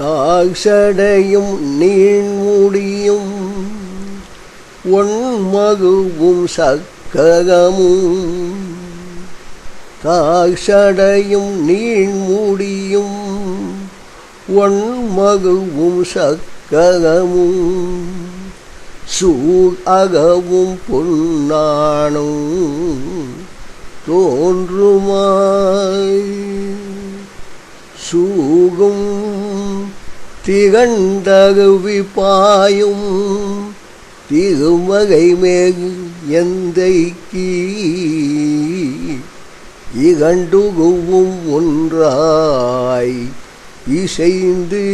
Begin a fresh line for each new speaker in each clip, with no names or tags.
தாசடையும் நீழ்முடியும் ஒன்மகுவும் சக்ககமும் தாசடையும் நீழ்முடியும் ஒன்மகுவும் சக்ககமும் சூழ் அகவும் பொன்னானும் தோன்றுமாய். சூகும் திகண்டகுவி பாயும் திகுமகை மேகு எந்தைக்கு இகண்டுகுவும் ஒன்றாய் இசைந்து.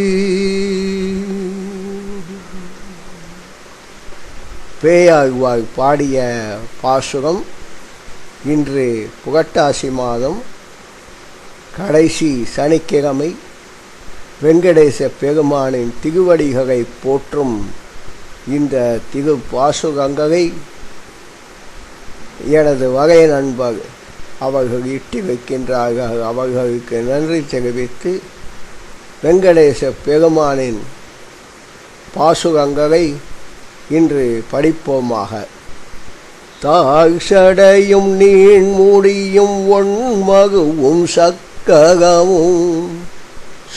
பேயாழ்வாய் பாடிய பாசுரம் இன்று புகட்டாசி மாதம் கடைசி சனிக்கிழமை வெங்கடேச பெருமானின் திருவடிகளை போற்றும் இந்த திரு பாசுரங்களை எனது வகை நண்பர் அவர்கள் இட்டி வைக்கின்றார்கள். அவர்களுக்கு நன்றி தெரிவித்து வெங்கடேச பெருமானின் பாசுரங்களை இன்று படிப்போமாக. தாழ்சடையும் நீண்முடியும் ஒன்மகுவும் சக்ககமும்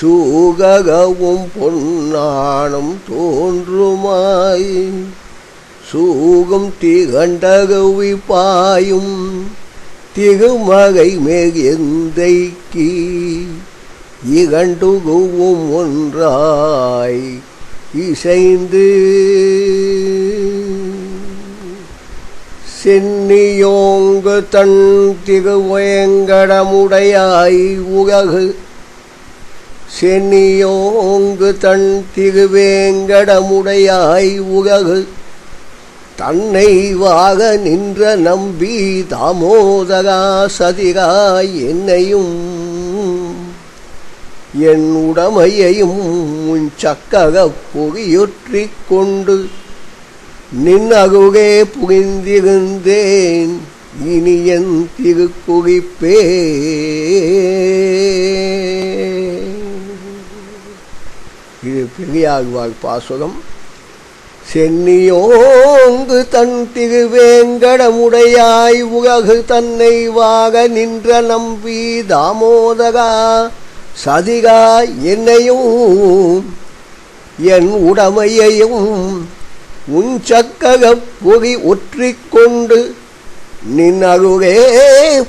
சூககவும் பொன்னானும் தோன்றுமாய். சூகம் திகண்டகவி பாயும் திகுமகை மேகெந்தைக்கு இகண்டுகுவும் ஒன்றாய் இசைந்து. சென்னியோங்கு தன் திருவேங்கடமுடையாய் உலகு சென்னியோங்கு தன் திருவேங்கடமுடையாய் உலகு தன்னை வாக நின்ற நம்பி தாமோதரா சதிராய் என்னையும் என் உடமையையும் உன் சக்கக பொறியொற்றிக் கொண்டு நின்னகுகே புரிந்திருந்தேன் இனி என் திருக்குறிப்பே பெரியாழ்வார் பாசுரம். சென்னியோங்கு தன் திருவேங்கடமுடையாய் உலகு தன்னை வாக நின்ற நம்பி தாமோதரா சதிகா என்னையும் என் உடமையையும் உன் சக்கக பொறி ஒற்றிக்கொண்டு நின் அருகே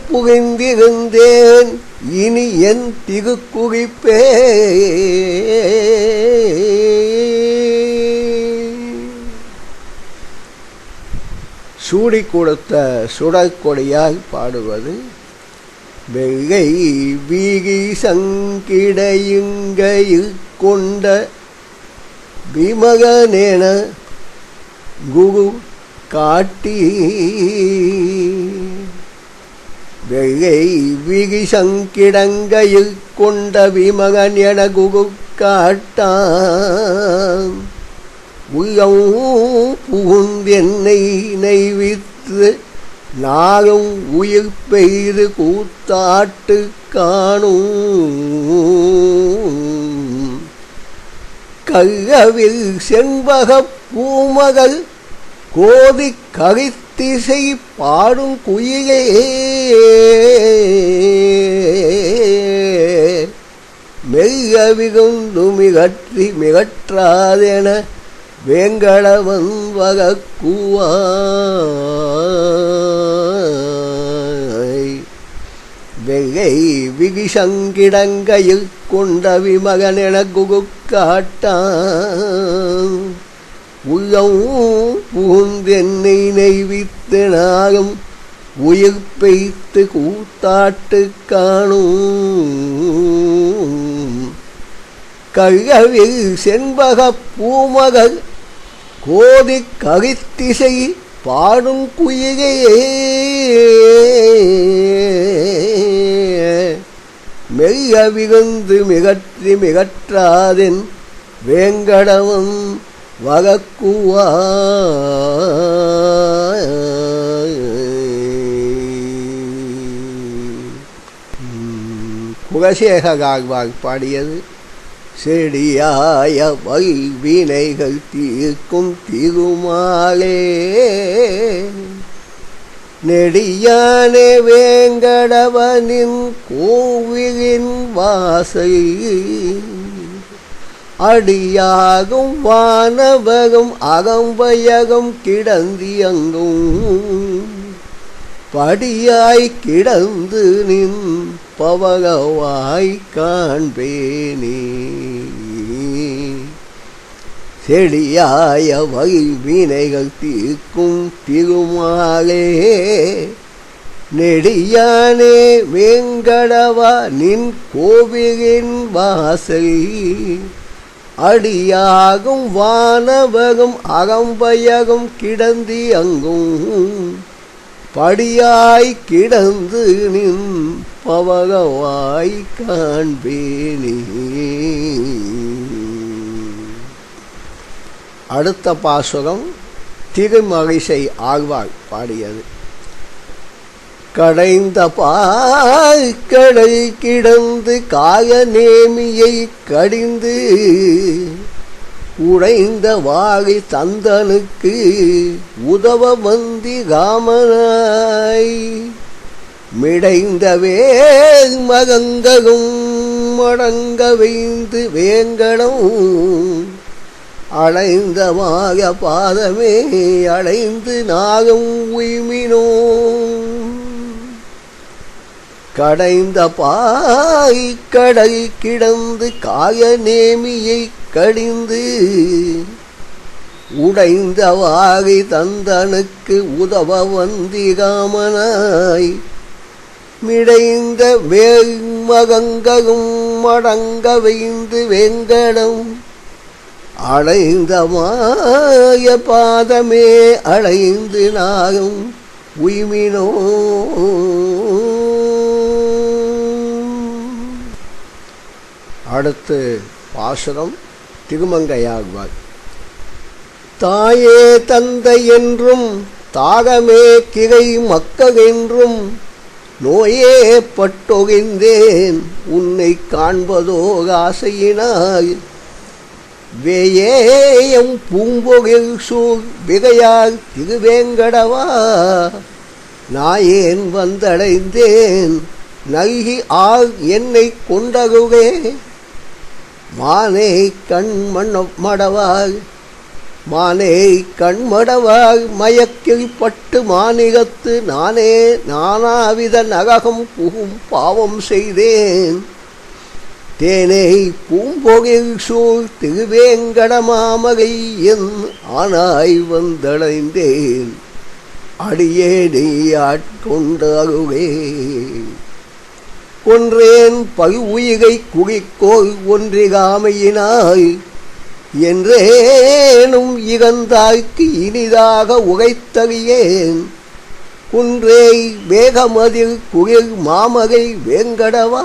புகிந்திருந்தேன். இனி என் திருக்குறிப்பே சூடி கொடுத்த சுடற்கொடியாய் பாடுவது வெகை வீகி சங்கிடையுங்கையில் கொண்ட விமகனேன குரு காட்டி வெள்ளை விகிசங்கிடங்கையில் கொண்ட விமகன் என குகு காட்டான் உள்ளம் புகுந்தென்னை நெய்வித்து நாளும் உயிர் பெய்து கூத்தாட்டு காணும். கல்லவில் செண்பக பூமகள் கோதி கரித்திசை பாடும் குயிலே. மெய்ய விகுந்து மிகற்றி மிகற்றாதென வேங்கடவன் வகக்குவாய். வெகை விகிசங்கிடங்கையில் கொண்ட விமகனென குகு காட்டான் உள்ளம் புகுந்தென்னை நெய்வித்து நாகம் உயிர் பெய்த்து கூத்தாட்டு காணும். கழவில் செண்பக பூமகள் கோதி கரித்திசை பாடும் குயிலே. மெய்ய விகுந்து மிகற்றி மிகற்றாதென் வேங்கடவன் வகக்குவா குலசேக பாடியது செடியாய வைவினைகள் தீர்க்கும் திருமாலே. நெடியானே வேங்கடவனின் கோவிலின் வாசை அடியாகும் வானவகம் அகம்பயகம் கிடந்தியங்கும். படியாய் கிடந்து நின் பவகவாய் காண்பேனே. செடியாய வகை வைவினைகள் தீர்க்கும் திருமாலே நெடியானே வேங்கடவா நின் கோவிலின் வாசல். அடியாகும் வானவகம் அகம்பயகம் கிடந்தி அங்கும். படியாய் கிடந்து நின் பவகவாய் காண்பேனே. அடுத்த பாசுரம் திருமகிசை ஆழ்வாள் பாடியது. கடைந்த பாய்க்கடை கிடந்து காய நேமியை கடிந்து உடைந்த வாழை தந்தனுக்கு உதவ வந்தி காமனாய். மிடைந்தவே மகங்களும் மடங்க வைந்து வேங்கடம். அடைந்த வாக பாதமே அடைந்து நாகம் உய்மினோ. கடைந்த பாய் கடை கிடந்து காய நேமியை கடிந்து உடைந்த வாகை தந்தனுக்கு உதவ வந்திகாமனாய். மிடைந்த வேமகங்கும் மடங்க வைந்து வெங்கடம் அடைந்த மாய பாதமே அடைந்து நாகும் உய்மினோ. அடுத்து பாசுரம் திருமங்கையாகுவார் தாயே தந்தை என்றும் தாகமே கிளை மக்கென்றும் நோயே பட்டொகிந்தேன் உன்னை காண்பதோ ஆசையினாய். வேயேயம் பூம்பொகில் சூழ் விகையால் திருவேங்கடவா நாயேன் வந்தடைந்தேன் நல்கி ஆள் என்னை கொண்டகுவே மானே கண் மண்ண மடவாய் மானே கண்மடவாய் மயக்கில் பட்டு மானிகத்து நானே நானாவித நககம் புகும் பாவம் செய்தேன். தேனை பூம்பொகில் சூழ் திருவேங்கடமாமகை என் ஆனாய் வந்தடைந்தேன். அடியேனை ஆட்கொண்டாகுவே ஒன்றேன் பகு உயிரை குடிக்கோள் ஒன்றிகாமையினாய் என்றேனும் இகந்தாய்க்கு இனிதாக உகைத்தறியேன். குன்றே வேகமதில் குளிர் மாமகை வேங்கடவா?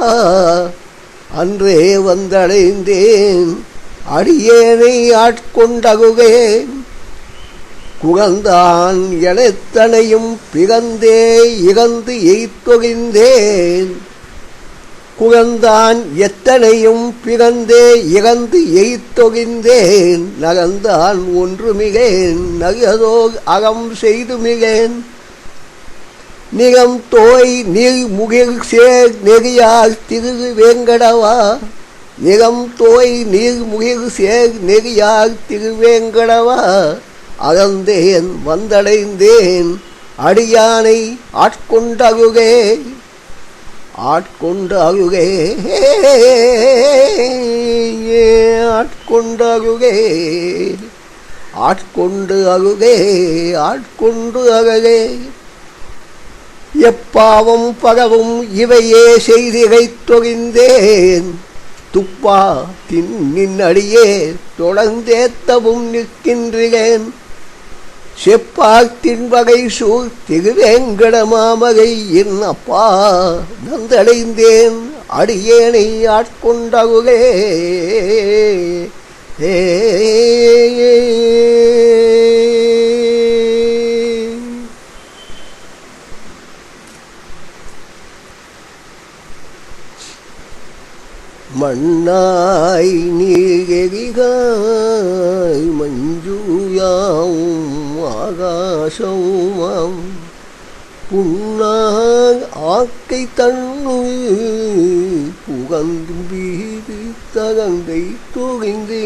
அன்றே வந்தடைந்தேன். அடியேனை ஆட்கொண்டகுகேன். குகந்தான் எனத்தனையும் பிறந்தே இகந்து எய்த்தொழிந்தேன் புகழ்ந்தான் எத்தனையும் பிறந்தே இறந்து எய்த்தொகிந்தேன். நகர்ந்தான் ஒன்று மிகேன் நகதோ அகம் செய்து மிகேன் நிகம் தோய் நீர் முகில் சேர் நெறியால் திரு வேங்கடவா. நிகம் தோய் நீர் முகில் சேர் நெறியால் திருவேங்கடவா அகந்தேன் வந்தடைந்தேன் அடியானை ஆட்கொண்டகுகே. ஆட்கொண்டு அழுகே. ஆட்கொண்டு அழுகே. ஆட்கொண்டு அழுகே ஆட்கொண்டு அழகே. எப்பாவும் பகவும் இவையே செய்திகை தொகிந்தேன் துப்பா தின் நின்னடியே தொடர்ந்தேத்தவும் நிற்கின்றேன். செப்பாத்தின் வகை சூழ் திருவேங்கடமாமகை என் அப்பா நந்தடைந்தேன் அடியேனை ஆட்கொண்டகுலே. ஏ. மண்ணாய் எரிகாய் மஞ்சூயாவும் ஆகாசவுமாம் புண்ணாய் ஆக்கை தன்னு புகந்து வீது தகங்கை தொழிந்தே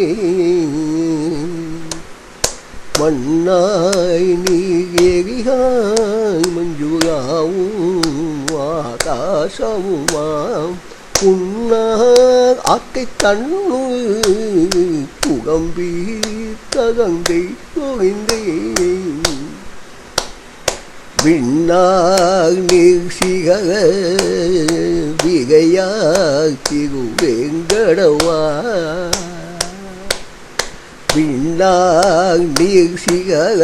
மண்ணாய் நீகெரிகாய் மஞ்சுகாவும் ஆகாசவுமாம். புன்னார் ஆக்கை தன்னு புகம்பி தகங்கை தொழிந்தே விண்ணார் நீர் சிகர விகையார் திருவேங்கடவா விண்ணார் நீர் சிகர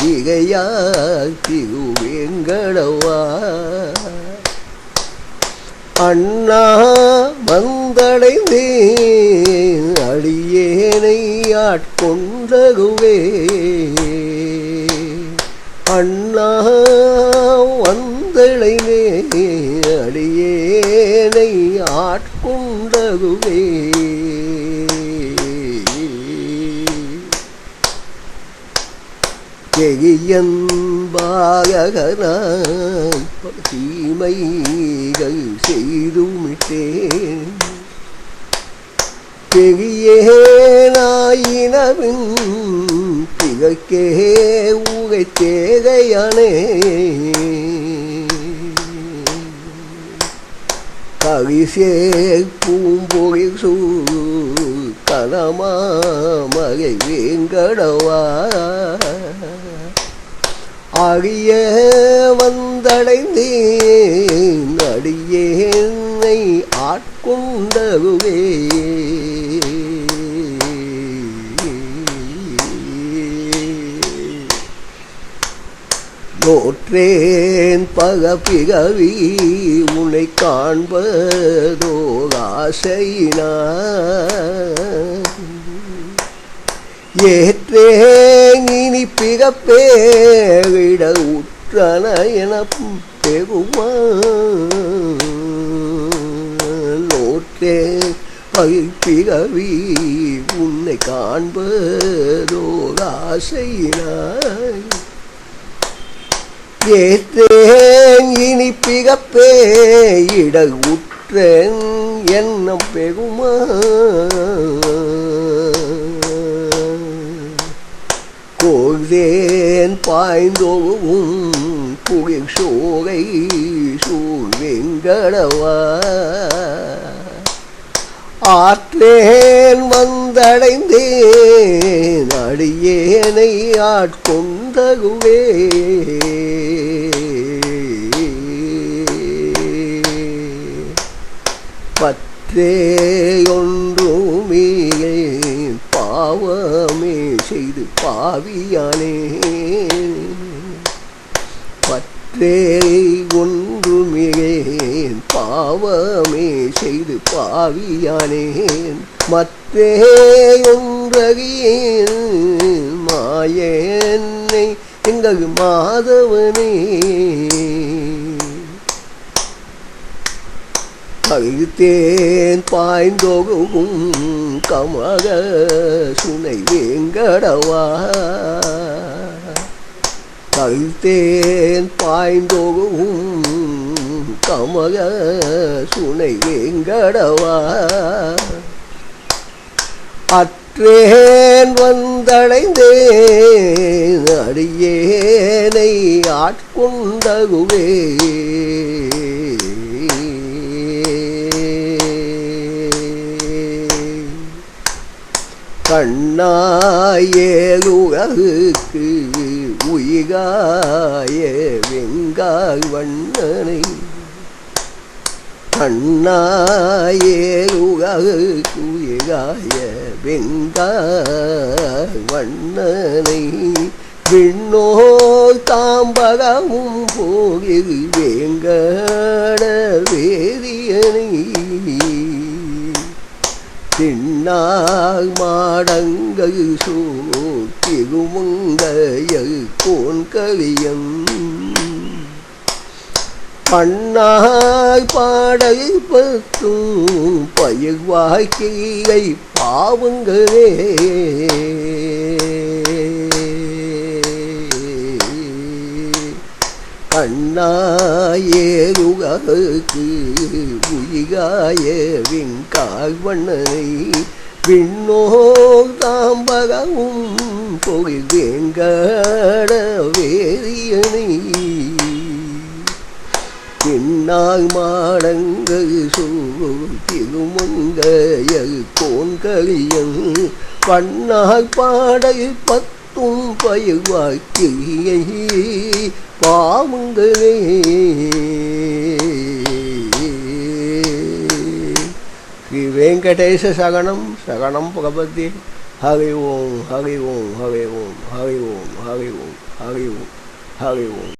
விகையார் திருவேங்கடவா அண்ணா வந்தடைந்தேன் அடியேனை ஆட்கொண்டகுவே அண்ணா வந்தடைந்தேன் அடியேனை ஆட்கொண்டதுவே. தெரியன்பாகனாய் தீமைகள் செய்துமிட்டேன். பெரியேனாயினவின் திகழ்க்கே ஊகை தேகையானே. கரிசே பூம்பொழில் சூ கனமாமகை வேங்கடவா. அழிய வந்தடைந்தேன் அடியேனை ஆட்கொண்டருவே பெற்றேன் பகப்பிகவி உன்னை காண்பதோ ஆசையினா ஏற்றேன் இனி பிறப்பேட உற்றன என பெருமா நோற்றே பகிர்பிகவி உன்னை காண்பதோ ஆசையினாய் ஏத்தேன் இனி பிகப்பே இடகுற்றேன் உற்றேன் பெகுமா பெருமா. கோழ்தேன் பாய்ந்தோவும் புகிர் சோகை சூழ்வெங்கடவா ஆற்றேன் வந்தடைந்தேன் அடியேனை ஆட்கொண்டகுவே பற்றே பாவமே செய்து பாவியானே. பற்றே ஒன்றுமிகேன் பாவமே செய்து பாவியானேன் மற்றே ஒன்றகியேன் மாயன்னை எங்கள் மாதவனே. அழுத்தேன் பாய்ந்தோகும் கமக சுனை வேங்கடவா. கழுத்தேன் பாய்ந்தோகும் கமக சுனை வேங்கடவா. அற்றேன் வந்தடைந்தேன் அடியேனை ஆட்கொண்டகுவே. கண்ணாயேலுகக்கு உயிகாய வெங்காய் வண்ணனை. கண்ணாயேலுகக்கு உயிகாய வெங்காய் வண்ணனை. விண்ணோர் தாம்பகமும் போகில் வேங்கட வேதியனை. திண்ணாய் மாடங்கள் சூழ் கோன் கவியம் பண்ணாய் பாடை பத்தும் பயிர் வாழ்க்கையை பாவங்களே. கண்ணாயேருகற்கு உயிராய விண்காய்வண்ணனை விண்ணோர் தாம்பகவும் பொய் வேங்கட வேதியனை. பின்னால் மாடங்கள் சூழ் திருமங்கையல் கோன்கரியன் பண்ணால் பாடல் பத்து பயவாக்கியை பாவங்களே ஸ்ரீ வெங்கடேச சகனம் சகனம் பகவதி ஹரி ஓம் ஹரி ஓம் ஹரி ஓம் ஹரி ஓம் ஹரி ஓம் ஹரி ஓம் ஹரி ஓம்.